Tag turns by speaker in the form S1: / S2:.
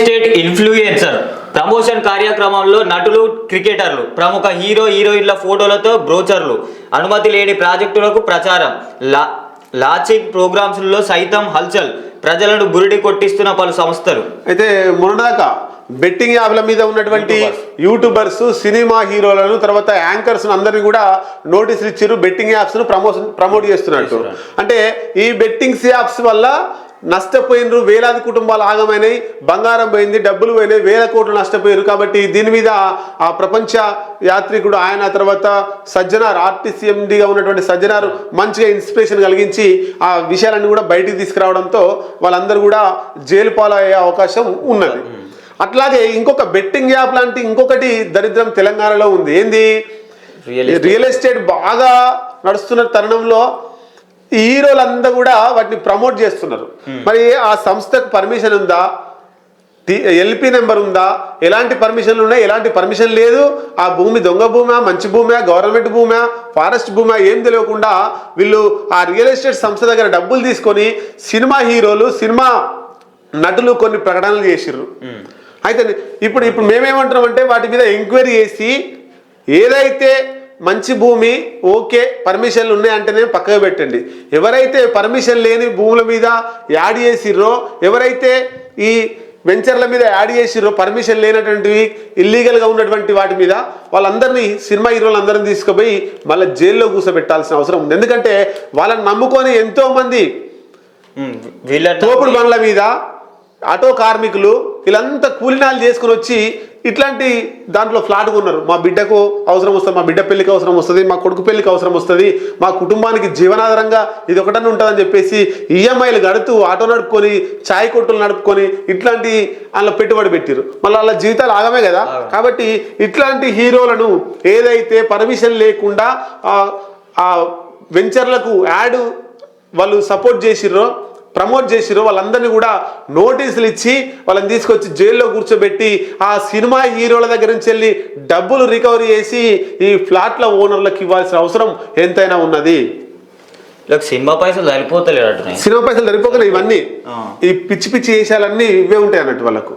S1: State influencer. Promotion కార్యక్రమంలో నటులు క్రికెటర్లు ప్రముఖ హీరో హీరోయిన్ల ఫోటోలతో బ్రోచర్లు. అనుమతి లేని ప్రాజెక్టులకు ప్రచారం. లా లాంచింగ్ ప్రోగ్రామ్స్లో సైతం హల్చల్. ప్రజలను బురిడి కొట్టిస్తున్న పలు సంస్థలు.
S2: అయితే మొన్నదాకా బెట్టింగ్ యాప్ల మీద ఉన్నటువంటి
S1: యూట్యూబర్స్.
S2: సినిమా హీరోలను తర్వాత యాంకర్స్ అందరినీ కూడా నోటీసులు ఇచ్చారు బెట్టింగ్ యాప్స్ను ప్రమోషన్ ప్రమోట్ చేస్తున్నట్టు. అంటే ఈ బెట్టింగ్స్ యాప్స్ వల్ల నష్టపోయినరు వేలాది కుటుంబాలు ఆగమైనాయి బంగారం పోయింది డబ్బులు పోయినాయి వేల కోట్లు నష్టపోయారు కాబట్టి దీని మీద ఆ ప్రపంచ యాత్రికుడు ఆయన తర్వాత సజ్జనార్ ఆర్టీసీఎండిగా ఉన్నటువంటి సజ్జనార్ మంచిగా ఇన్స్పిరేషన్ కలిగించి ఆ విషయాలన్నీ కూడా బయటికి తీసుకురావడంతో వాళ్ళందరూ కూడా జైలు పాలయ్యే అవకాశం ఉన్నది. అట్లాగే ఇంకొక బెట్టింగ్ యాప్ లాంటి ఇంకొకటి దరిద్రం తెలంగాణలో ఉంది. ఏంది?
S1: రియల్
S2: రియల్ ఎస్టేట్ బాగా నడుస్తున్న తరుణంలో ఈ హీరోలంతా కూడా వాటిని ప్రమోట్ చేస్తున్నారు. మరి ఆ సంస్థకు పర్మిషన్ ఉందా? ఎల్పి నెంబర్ ఉందా? ఎలాంటి పర్మిషన్లు ఉన్నాయి? ఎలాంటి పర్మిషన్ లేదు? ఆ భూమి దొంగ భూమా? మంచి భూమా? గవర్నమెంట్ భూమా? ఫారెస్ట్ భూమా? ఏం తెలియకుండా వీళ్ళు ఆ రియల్ ఎస్టేట్ సంస్థ దగ్గర డబ్బులు తీసుకొని సినిమా హీరోలు సినిమా నటులు కొన్ని ప్రకటనలు చేసిర్రు. అయితే ఇప్పుడు ఇప్పుడు మేమేమంటున్నాం అంటే వాటి మీద ఎంక్వైరీ చేసి ఏదైతే మంచి భూమి ఓకే పర్మిషన్లు ఉన్నాయంటేనే పక్కకు పెట్టండి. ఎవరైతే పర్మిషన్ లేని భూముల మీద యాడ్ చేసిర్రో ఎవరైతే ఈ వెంచర్ల మీద యాడ్ చేసిర్రో పర్మిషన్ లేనటువంటివి ఇల్లీగల్గా ఉన్నటువంటి వాటి మీద వాళ్ళందరినీ సినిమా హీరోలందరినీ తీసుకుపోయి మళ్ళీ జైల్లో కూర్చోబెట్టాల్సిన అవసరం ఉంది. ఎందుకంటే వాళ్ళని నమ్ముకొని ఎంతో మంది
S1: వీళ్ళ
S2: తోపుడు బండ్ల మీద ఆటో కార్మికులు వీళ్ళంతా కూలినాలు చేసుకుని వచ్చి ఇట్లాంటి దాంట్లో ఫ్లాట్ కొన్నారు. మా బిడ్డకు అవసరం వస్తుంది మా బిడ్డ పెళ్ళికి అవసరం వస్తుంది మా కొడుకు పెళ్ళికి అవసరం వస్తుంది మా కుటుంబానికి జీవనాధారంగా ఇది ఒకటనే ఉంటుందని చెప్పేసి ఈఎంఐలు గడుతూ ఆటో నడుపుకొని చాయ్ కొట్టులు నడుపుకొని ఇట్లాంటి అందులో పెట్టుబడి పెట్టారు మళ్ళీ వాళ్ళ జీవితాలు ఆగమే కదా? కాబట్టి ఇట్లాంటి హీరోలను ఏదైతే పర్మిషన్ లేకుండా ఆ- ఆ వెంచర్లకు యాడ్ వాళ్ళు సపోర్ట్ చేసిర్రో ప్రమోట్ చేసిర్రో వాళ్ళందరినీ కూడా నోటీసులు ఇచ్చి వాళ్ళని తీసుకొచ్చి జైల్లో కూర్చోబెట్టి ఆ సినిమా హీరోల దగ్గర నుంచి వెళ్ళి డబ్బులు రికవరీ చేసి ఈ ఫ్లాట్ల ఓనర్లకు ఇవ్వాల్సిన అవసరం ఎంతైనా ఉన్నది.
S1: సినిమా పైసలు సరిపోతలేడు
S2: సినిమా పైసలు సరిపోకనే ఇవన్నీ. ఈ పిచ్చి పిచ్చి వేషాలన్నీ ఇవే ఉంటాయి అన్నట్టు వాళ్ళకు.